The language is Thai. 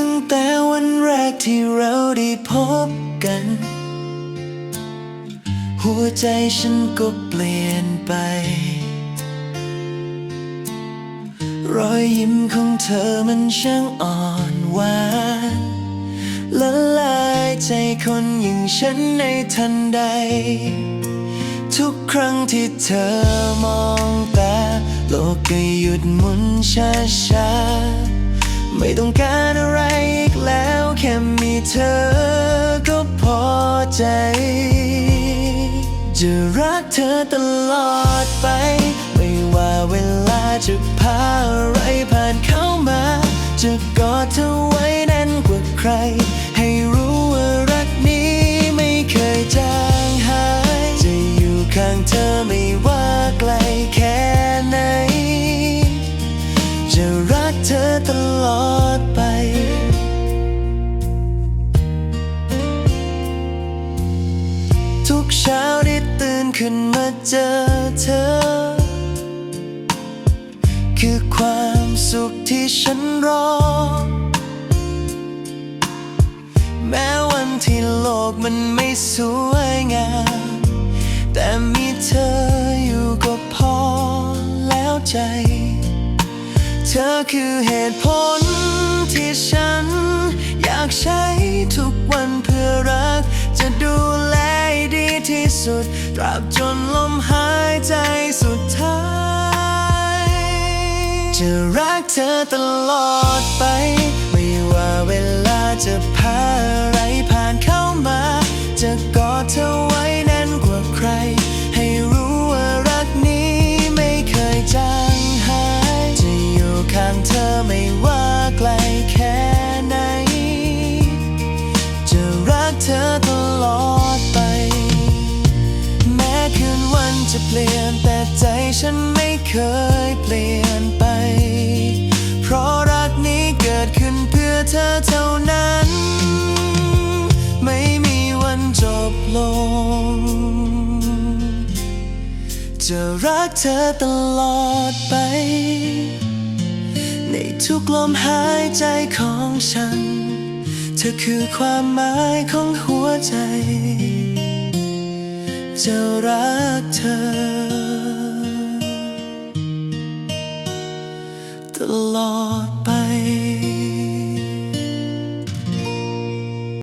ั้งแต่วันแรกที่เราได้พบกัน หัวใจฉันก็เปลี่ยนไป รอยยิ้มของเธอมันช่างอ่อนหวานละลายใจคนอย่างฉันในทันใด ทุกครั้งที่เธอมองตา โลกก็หยุดหมุนช้าช้าๆ ไม่ต้องการอะไรอีกแล้ว แค่มีเธอก็พอใจ จะรักเธอตลอดไป ไม่ว่าเวลาจะพาอะไรผ่านเข้ามา จะกอดเธอไว้แน่นกว่าใคร เจอเธอ คือความสุขที่ฉันรอ แม้วันที่โลกมันไม่สวยงาม แต่มีเธออยู่ก็พอแล้วใจ เธอคือเหตุผ ที่สุด ตราบจนลมหายใจสุดท้าย จะรักเธอตลอดไป ไม่ว่าเวลาจะพาอะไรผ่านเข้ามา จะกอดเธอไว้แน่นกว่าใคร ให้รู้ว่ารักนี้ไม่เคยจางหาย จะอยู่ข้างเธอไม่ว่าไกลแค่ ลี่ยนแต่ใจฉันไม่เคยเปลี่ยนไป เพราะรักนี้เกิดขึ้นเพื่อเธอเท่านั้น ไม่มีวันจบลง จะรักเธอตลอดไป ในทุกลมหายใจของฉัน เธอคือความหมายของหัวใจ จะรักเธอ ตลอดไป